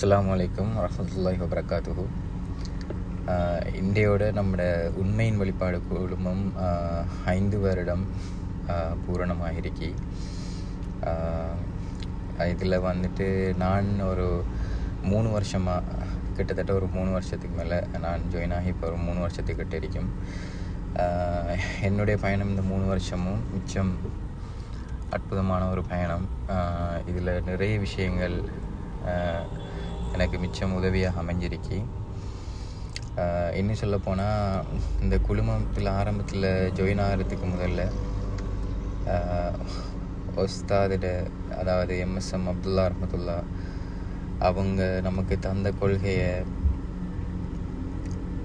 அஸ்லாம் வலைக்கம் வரமத்துல்லாஹி வபரகாத்துஹு. இந்தியோட நம்மட உண்மையின் வழிபாடு குழுமம் ஐந்து வருடம் பூரணமாகிருக்கி. இதில் வந்துட்டு நான் ஒரு மூணு வருஷமாக கிட்டத்தட்ட ஒரு மூணு வருஷத்துக்கு மேலே நான் ஜாயின் ஆகி இப்போ ஒரு மூணு வருஷத்துக்கிட்ட இருக்கும் என்னுடைய பயணம் இந்த மூணு வருஷமும் மிச்சம் அற்புதமான ஒரு பயணம். இதில் நிறைய விஷயங்கள் எனக்கு மிச்சம் உதவியாக அமைஞ்சிருக்கு இன்னும் சொல்ல போனால் இந்த குழுமத்தில் ஆரம்பத்தில் ஜாயின் ஆகிறதுக்கு முதல்ல ஒஸ்தாதிட அதாவது எம்எஸ்எம் அப்துல்லா ரஹமத்துல்லா அவங்க நமக்கு தந்த கொள்கையை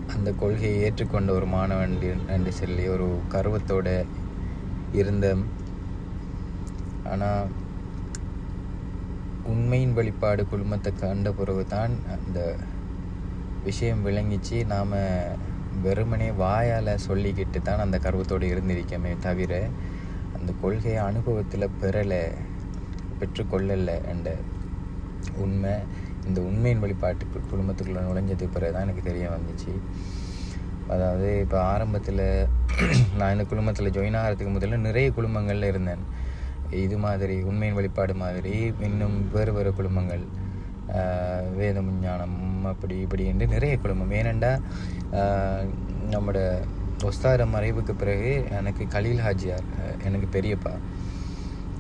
அந்த கொள்கையை ஏற்றுக்கொண்ட ஒரு மாணவன் என்று சொல்லி ஒரு கருவத்தோடு இருந்தேன். ஆனால் உண்மையின் வெளிப்பாடு குழுமத்தை கண்ட பிறகு தான் அந்த விஷயம் விளங்கிச்சு. நாம் வெறுமனே வாயால் சொல்லிக்கிட்டு தான் அந்த கர்வத்தோடு இருந்திருக்கமே தவிர அந்த கொள்கையை அனுபவத்தில் பெறலை பெற்றுக்கொள்ளலை என்ற உண்மை இந்த உண்மையின் வெளிப்பாட்டு குடும்பத்துக்குள்ளே நுழைஞ்சதுக்கு பிறகு தான் எனக்கு தெரிய வந்துச்சு. அதாவது இப்போ ஆரம்பத்தில் நான் இந்த குழுமத்தில் ஜாயின் ஆகிறதுக்கு முதல்ல நிறைய குழுமங்களில் இருந்தேன். இது மாதிரி உண்மையின் வழிபாடு மாதிரி இன்னும் வேறு வேறு குழுமங்கள் ஆஹ் வேத விஞ்ஞானம் அப்படி இப்படி என்று நிறைய குழுமம் ஏனெண்டா நம்மளோட ஒஸ்தார மறைவுக்கு பிறகு எனக்கு கலீல் ஹாஜியார் எனக்கு பெரியப்பா.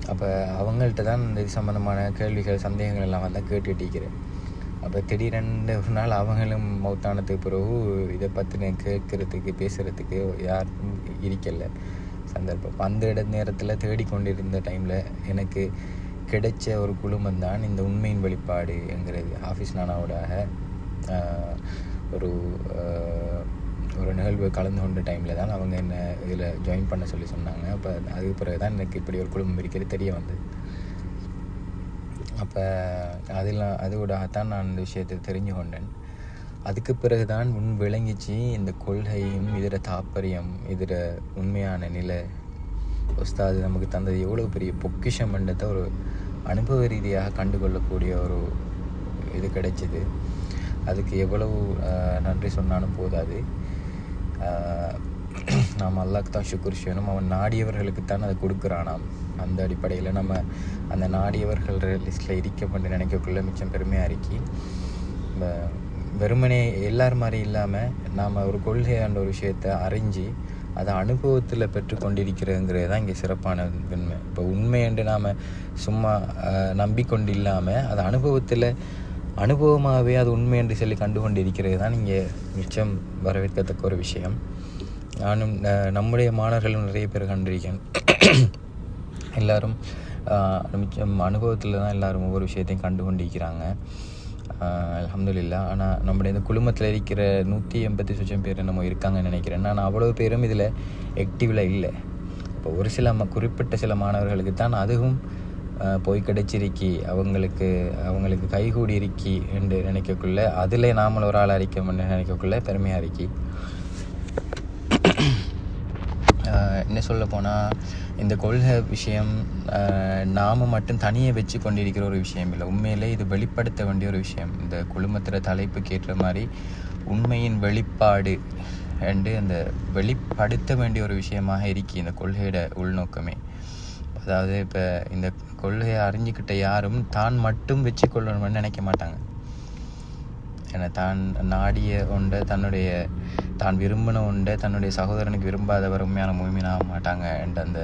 அப்போ அவங்கள்ட்ட தான் இந்த இது சம்மந்தமான கேள்விகள் சந்தேகங்கள் எல்லாம் வந்தால் கேட்டுட்டிருக்கிறேன் அப்போ திடீரென்று ஒரு நாள் அவங்களும் மௌத்தானத்துக்கு பிறகு இதை பற்றின கேட்கறதுக்கு பேசுகிறதுக்கு யாரும் இருக்கலை சந்தர்ப்பம் அந்த இட நேரத்தில் தேடிக்கொண்டிருந்த டைமில் எனக்கு கிடைச்ச ஒரு குழுமம் தான் இந்த உண்மையின் வெளிப்பாடுங்கிறது ஆஃபீஸ் நானாவோடாக ஒரு ஒரு நிகழ்வு கலந்து கொண்ட டைமில் தான் அவங்க என்ன இதில் ஜாயின் பண்ண சொல்லி சொன்னாங்க. அப்போ அதுக்கு பிறகு தான் எனக்கு இப்படி ஒரு குழுமம் இருக்கிறது தெரிய வந்தது. அப்போ அதெல்லாம் அதோடாகத்தான் நான் இந்த விஷயத்தை தெரிஞ்சு கொண்டேன் அதுக்கு பிறகு தான் முன் விளங்கிச்சு இந்த கொள்கையும் இதர தாற்பயம் இதர உண்மையான நிலை. உஸ்தாது நமக்கு தந்தது எவ்வளோ பெரிய பொக்கிஷம்ன்றதை ஒரு அனுபவ ரீதியாக கண்டுகொள்ளக்கூடிய ஒரு இது கிடைச்சிது. அதுக்கு எவ்வளவு நன்றி சொன்னாலும் போதாது. நாம் அல்லாஹ் தான் சுக்குர் செய்யணும். அவன் நாடியவர்களுக்குத்தான் அதை கொடுக்குறானாம். அந்த அடிப்படையில் நம்ம அந்த நாடியவர்கள் லிஸ்ட்டில் இருக்கப்பட்டு நினைக்கக்குள்ள மிச்சம் பெருமையாக இருக்கி இந்த வெறுமனே எல்லார் மாதிரி இல்லாமல் நாம் ஒரு கொள்கையாண்ட ஒரு விஷயத்தை அறிஞ்சு அதை அனுபவத்தில் பெற்றுக்கொண்டிருக்கிறதுங்கிறது தான் இங்கே சிறப்பான உண்மை. இப்போ உண்மை என்று நாம் சும்மா நம்பிக்கொண்டு இல்லாமல் அது அனுபவத்தில் அனுபவமாகவே அது உண்மை என்று சொல்லி கண்டு கொண்டு இருக்கிறது தான் இங்கே மிச்சம் வரவேற்கத்தக்க ஒரு விஷயம். நானும் நம்முடைய மாணவர்களும் நிறைய பேர் கண்டிருக்கேன். எல்லோரும் மிச்சம் அனுபவத்தில் தான் எல்லோரும் ஒவ்வொரு விஷயத்தையும் கண்டு கொண்டிருக்கிறாங்க அலமதுல்லா ஆனால் நம்முடைய இந்த குழுமத்தில் இருக்கிற நூற்றி எண்பத்தி சுச்சம் பேர் நம்ம இருக்காங்கன்னு நினைக்கிறேன். நான் அவ்வளோ பேரும் இதில் ஆக்டிவில் இல்லை. இப்போ ஒரு சில குறிப்பிட்ட சில மாணவர்களுக்கு தான் அதுவும் போய் கிடைச்சிருக்கி அவங்களுக்கு அவங்களுக்கு கைகூடி இருக்கி என்று நினைக்கக்குள்ள அதில் நாமளும் ஒரு ஆள் அறிக்கை நினைக்கக்குள்ள பெருமையாக இருக்கி. என்ன சொல்ல போனால் இந்த கொள்கை விஷயம் நாம் மட்டும் தனியை வச்சு கொண்டிருக்கிற ஒரு விஷயம் இல்லை. உண்மையிலே இது வெளிப்படுத்த வேண்டிய ஒரு விஷயம். இந்த குழுமத்தில் தலைப்புக்கு ஏற்ற மாதிரி உண்மையின் வெளிப்பாடு அண்டு அந்த வெளிப்படுத்த வேண்டிய ஒரு விஷயமாக இருக்கி இந்த கொள்கையோட உள்நோக்கமே. அதாவது இப்போ இந்த கொள்கையை அறிஞ்சிக்கிட்ட யாரும் தான் மட்டும் வச்சு கொள்ளணும்னு நினைக்க மாட்டாங்க. ஏன்னா தான் நாடிய கொண்ட தன்னுடைய தான் விரும்பின ஒன்றை தன்னுடைய சகோதரனுக்கு விரும்பாதவர் உண்மையான மூமினாக மாட்டாங்க என்ற அந்த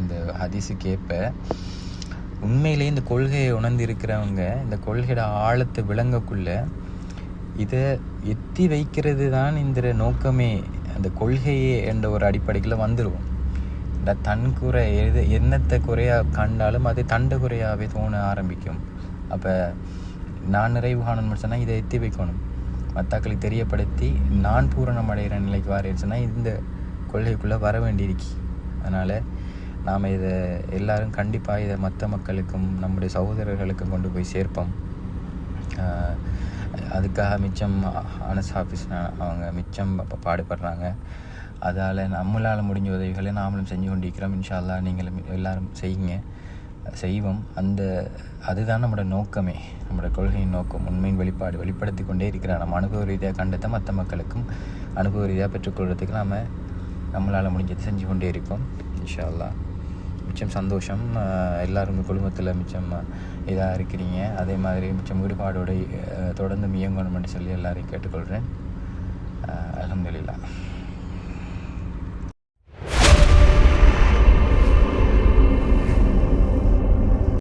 இந்த ஹதிசு ஏற்ப. உண்மையிலேயே இந்த கொள்கையை உணர்ந்திருக்கிறவங்க இந்த கொள்கையோட ஆழத்தை விளங்கக்குள்ள இதை எத்தி வைக்கிறது தான் இந்த நோக்கமே. அந்த கொள்கையே என்ற ஒரு அடிப்படையில் வந்துடுவோம் இந்த தன் குறை எது என்னத்தை குறையாக கண்டாலும் அது தண்டு குறையாகவே தோண ஆரம்பிக்கும். அப்போ நான் நிறைவு காணணும்னு சொன்னால் இதை எத்தி வைக்கணும். மத்தாக்களுக்கு தெரியப்படுத்தி நான் பூரணம் அடைகிற நிலைக்கு வாரிடுச்சுன்னா சொன்னால் இந்த கொள்கைக்குள்ளே வர வேண்டியிருக்கு. அதனால் நாம் இதை எல்லாரும் கண்டிப்பாக இதை மற்ற மக்களுக்கும் நம்முடைய சகோதரர்களுக்கும் கொண்டு போய் சேர்ப்போம். அதுக்காக மிச்சம் அனஸ் ஆஃபீஸ் அவங்க மிச்சம் பாடுபடுறாங்க. அதால் நம்மளால் முடிஞ்ச உதவிகளை நாமளும் செஞ்சு கொண்டிருக்கிறோம். இன்ஷா அல்லாஹ் நீங்களும் எல்லாரும் செய்யுங்க. செய்வோம். அந்த அதுதான் நம்மளோட நோக்கமே. நம்மளோட கொள்கையின் நோக்கம். உண்மையின் வெளிப்பாடு வெளிப்படுத்தி கொண்டே இருக்கிறார். நம்ம அனுபவ ரீதியாக கண்டத்தை மற்ற மக்களுக்கும் அனுபவ ரீதியாக பெற்றுக்கொள்கிறதுக்கு நாம் நம்மளால் முடிஞ்சது செஞ்சு கொண்டே இருக்கோம். இன்ஷா அல்லாஹ் மிச்சம் சந்தோஷம் எல்லோரும் எல்லாரும் குடும்பத்தில் மிச்சம் இதாக இருக்கிறீங்க. அதே மாதிரி மிச்சம் ஈடுபாடோடு தொடர்ந்து இயங்கணும்னு சொல்லி எல்லாரையும் கேட்டுக்கொள்கிறேன். அலமதுல்லா